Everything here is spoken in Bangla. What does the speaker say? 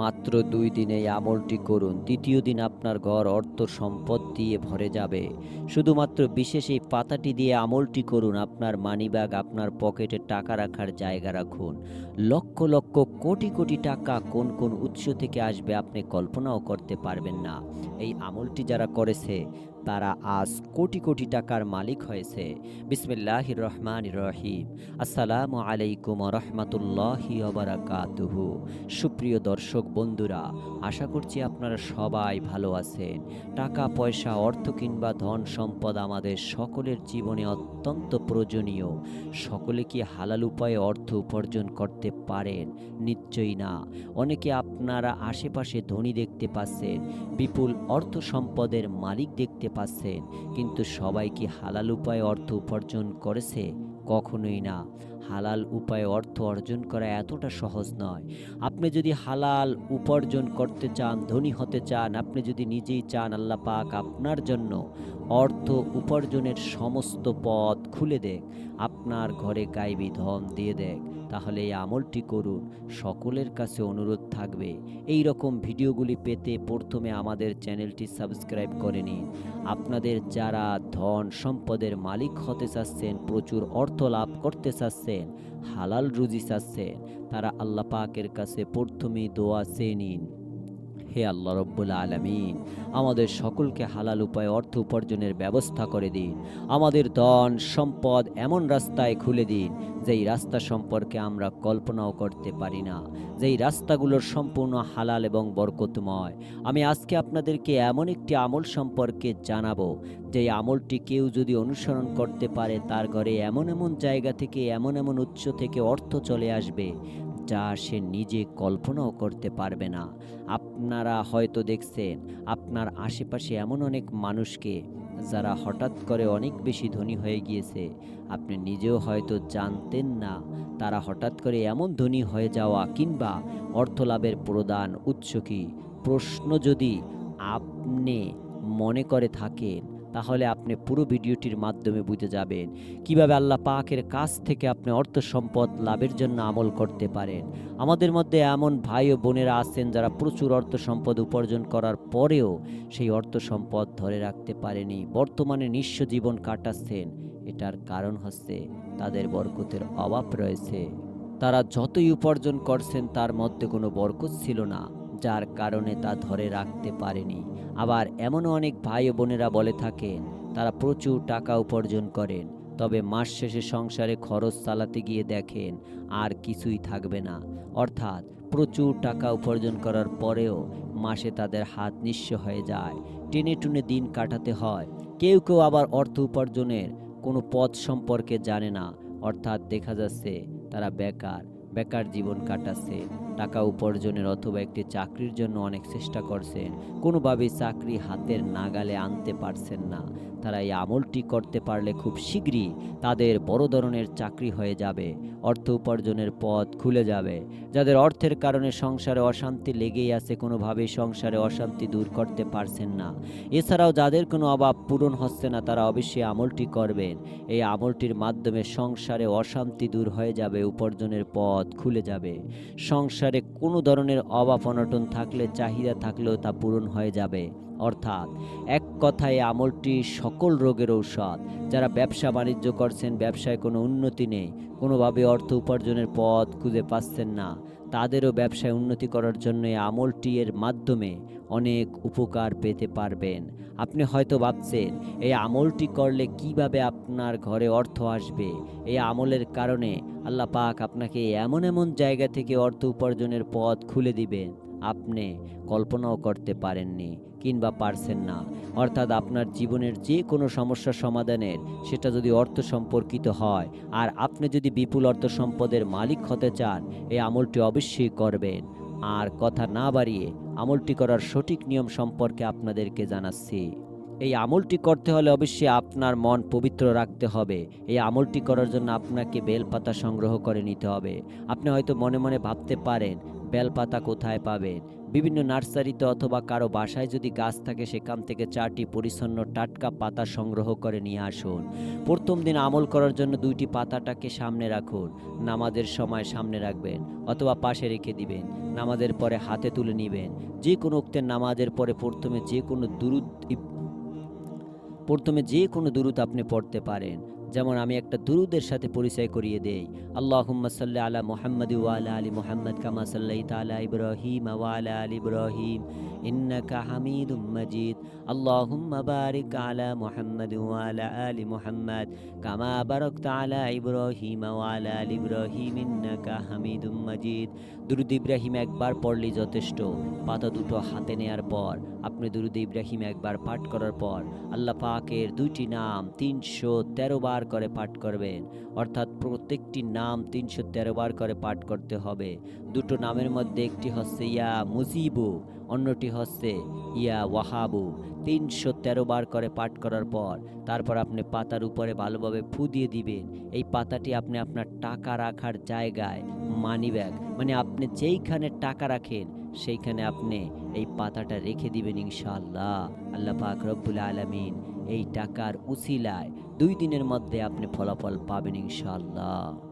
মাত্র দুই দিনে এই আমলটি করুন। তৃতীয় দিন আপনার ঘর অর্থ সম্পদ দিয়ে ভরে যাবে। শুধুমাত্র বিশেষ এই পাতাটি দিয়ে আমলটি করুন, আপনার মানিব্যাগ, আপনার পকেটে টাকা রাখার জায়গা রাখুন। লক্ষ লক্ষ কোটি কোটি টাকা কোন কোন উৎস থেকে আসবে আপনি কল্পনাও করতে পারবেন না। এই আমলটি যারা করেছে তারা আজ কোটি কোটি টাকার মালিক হয়েছে। বিসমিল্লাহির রহমান রহিম। আসসালামু আলাইকুম রহমতুল্লাহি বারাকাতুহু। সুপ্রিয় দর্শক বন্ধুরা, আশা করছি আপনারা সবাই ভালো আছেন। টাকা, পয়সা, অর্থ কিংবা ধন সম্পদ আমাদের সকলের জীবনে অত্যন্ত প্রয়োজনীয়। সকলে কি হালাল উপায়ে অর্থ উপার্জন করতে পারেন? নিশ্চয়ই না। অনেকে আপনারা আশেপাশে ধনী দেখতে পাচ্ছেন, বিপুল অর্থ সম্পদের মালিক দেখতে পাচ্ছেন। কিন্তু সবাই কি হালাল উপায়ে অর্থ উপার্জন করেছে? কখনোই না। হালাল উপায়ে অর্থ অর্জন করা এতটা সহজ নয়। আপনি যদি হালাল উপার্জন করতে চান, ধনী হতে চান, আপনি যদি নিজেই চান আল্লাহ পাক আপনার জন্য অর্থ উপার্জনের সমস্ত পথ খুলে দেখ, আপনার ঘরে গাইবি ধন দিয়ে দেখ, তাহলে এই আমলটি করুন, সকলের কাছে অনুরোধ থাকবে। এই রকম ভিডিওগুলি পেতে প্রথমে আমাদের চ্যানেলটি সাবস্ক্রাইব করে নিন। আপনাদের যারা ধন সম্পদের মালিক হতে চাচ্ছেন, প্রচুর অর্থ লাভ করতে চাচ্ছেন, হালাল রুজি চাচ্ছেন, তারা আল্লাহ পাকের কাছে প্রথমেই দোয়া চেয়ে নিন। হে আল্লাহ রব্বুল আলমিন, আমাদের সকলকে হালাল উপায়ে অর্থ উপার্জনের ব্যবস্থা করে দিন। আমাদের ধন, সম্পদ এমন রাস্তায় খুলে দিন, যেই রাস্তা সম্পর্কে আমরা কল্পনাও করতে পারি না, যেই রাস্তাগুলোর সম্পূর্ণ হালাল এবং বরকতময়। আমি আজকে আপনাদেরকে এমন একটি আমল সম্পর্কে জানাব, যেই আমলটি কেউ যদি অনুসরণ করতে পারে, তার ঘরে এমন এমন জায়গা থেকে, এমন এমন উৎস থেকে অর্থ চলে আসবে যা সে নিজে কল্পনাও করতে পারবে না। আপনারা হয়তো দেখছেন, আপনার আশেপাশে এমন অনেক মানুষকে যারা হঠাৎ করে অনেক বেশি ধনী হয়ে গিয়েছে। আপনি নিজেও হয়তো জানতেন না, তারা হঠাৎ করে এমন ধনী হয়ে যাওয়া কিংবা অর্থ লাভের প্রদান উৎস প্রশ্ন যদি আপনি মনে করে থাকেন তাহলে আপনি পুরো ভিডিওটির মাধ্যমে বুঝে যাবেন কীভাবে আল্লাহ পাকের কাছ থেকে আপনি অর্থ সম্পদ লাভের জন্য আমল করতে পারেন। আমাদের মধ্যে এমন ভাই ও বোনেরা আছেন যারা প্রচুর অর্থ সম্পদ উপার্জন করার পরেও সেই অর্থ সম্পদ ধরে রাখতে পারেনি। বর্তমানে নিঃস্ব জীবন কাটাচ্ছেন। এটার কারণ হচ্ছে তাদের বরকতের অভাব রয়েছে। তারা যতই উপার্জন করছেন তার মধ্যে কোনো বরকত ছিল না। যার কারণে তা ধরে রাখতে পারেনি। আবার এমনও অনেক ভাই বোনেরা বলে থাকেন, তারা প্রচুর টাকা উপার্জন করেন, তবে মাস শেষে সংসারে খরচ চালাতে গিয়ে দেখেন আর কিছুই থাকবে না। অর্থাৎ প্রচুর টাকা উপার্জন করার পরেও মাসে তাদের হাত নিঃস্ব হয়ে যায়। টেনে টুনে দিন কাটাতে হয়। কেউ কেউ আবার অর্থ উপার্জনের কোনো পথ সম্পর্কে জানে না। অর্থাৎ দেখা যাচ্ছে তারা বেকার বেকার জীবন কাটাচ্ছে। টাকা উপার্জনের অথবা একটি চাকরির জন্য অনেক চেষ্টা করছেন কোনোভাবেই চাকরি হাতের নাগালে আনতে পারছেন না। তারা এই আমলটি করতে পারলে খুব শীঘ্রই তাদের বড় ধরনের চাকরি হয়ে যাবে, অর্থ উপার্জনের পথ খুলে যাবে। যাদের অর্থের কারণে সংসারে অশান্তি লেগেই আছে, কোনোভাবেই সংসারে অশান্তি দূর করতে পারছেন না। এছাড়াও যাদের কোনো অভাব পূরণ হচ্ছে না, তারা অবশ্যই আমলটি করবেন। এই আমলটির মাধ্যমে সংসারে অশান্তি দূর হয়ে যাবে, উপার্জনের পথ খুলে যাবে। সংসারে কোনো ধরনের অভাব অনটন থাকলে, চাহিদা থাকলেও তা পূরণ হয়ে যাবে। অর্থাৎ, এক কথায় আমলটি সকল রোগের ঔষধ। যারা ব্যবসা বাণিজ্য করছেন, ব্যবসায় কোনো উন্নতি নেই। কোনোভাবে অর্থ উপার্জনের পথ খুঁজে পাচ্ছেন না। তাদেরও ব্যবসায় উন্নতি করার জন্য এই আমলটি এর মাধ্যমে অনেক উপকার পেতে পারবেন। আপনি হয়তো ভাবছেন, এই আমলটি করলে কীভাবে আপনার ঘরে অর্থ আসবে? এই আমলের কারণে আল্লাহ পাক আপনাকে এমন এমন জায়গা থেকে অর্থ উপার্জনের পথ খুলে দিবেন, আপনি কল্পনাও করতে পারেননি কিংবা পারছেন না। অর্থাৎ আপনার জীবনের যে কোনো সমস্যা সমাধানের, সেটা যদি অর্থ সম্পর্কিত হয়, আর আপনি যদি বিপুল অর্থ সম্পদের মালিক হতে চান, এই আমলটি অবশ্যই করবেন। আর কথা না বাড়িয়ে আমলটি করার সঠিক নিয়ম সম্পর্কে আপনাদেরকে জানাচ্ছি। এই আমলটি করতে হলে অবশ্যই আপনার মন পবিত্র রাখতে হবে। এই আমলটি করার জন্য আপনাকে বেলপাতা সংগ্রহ করে নিতে হবে। আপনি হয়তো মনে মনে ভাবতে পারেন, বেলপাতা কোথায় পাবেন? বিভিন্ন নার্সারিতে অথবা কারও বাসায় যদি গাছ থাকে, সেখান থেকে চারটি পরিচ্ছন্ন টাটকা পাতা সংগ্রহ করে নিয়ে আসুন। প্রথম দিন আমল করার জন্য দুইটি পাতাটাকে সামনে রাখুন। নামাজের সময় সামনে রাখবেন অথবা পাশে রেখে দিবেন। নামাজের পরে হাতে তুলে নেবেন। যে কোনো উক্তের নামাজের পরে প্রথমে যে কোনো দুরুদ প্রথমে যে কোনো দুরুদ আপনি পড়তে পারেন। যেমন আমি একটা দুরুদের সাথে পরিচয় করিয়ে দেই। আল্লাহুম্মা সাল্লি আলা মোহাম্মদ ওয়া আলী মোহাম্মদ কামা সাল্লাইতা আলা ইব্রাহিম ওয়া আলা ইব্রাহিম, ইন্নাকা হামিদুম মাজিদ। আল্লাহুম্মা বারিক আলা মুহাম্মাদ ওয়া আলা মুহাম্মদ কামা বারক তালা ইব্রাহিম ওয়া আলা ইব্রাহিম, ইন্নাকা হামিদুম মাজিদ। দুরুদ ইব্রাহিম একবার পড়লেই যথেষ্ট। পাতা দুটো হাতে নেয়ার পর, আপনি দুরুদ ইব্রাহিম একবার পাঠ করার পর, আল্লাহ পাকের দুইটি নাম তিনশো তেরো বার করে পাঠ করবেন। অর্থাৎ প্রত্যেকটি নাম তিনশো তেরো বার করে পাঠ করতে হবে। দুটো নামের মধ্যে একটি হচ্ছে ইয়া মুজিবু, অন্যটি হচ্ছে ইয়া ওয়াহাবু। তিনশো তেরো বার করে পাঠ করার পর তারপর আপনি পাতার উপরে ভালোভাবে ফু দিয়ে দিবেন। এই পাতাটি আপনি আপনার টাকা রাখার জায়গায় মানি ব্যাগ মানে আপনি যেইখানে টাকা রাখেন, সেইখানে আপনি এই পাতাটা রেখে দিবেন ইনশাআল্লাহ। আল্লাহ পাক রব্বুল আলামিন এই টাকার উসিলায় দুই দিনের মধ্যে আপনি ফলাফল পাবেন ইনশাআল্লাহ।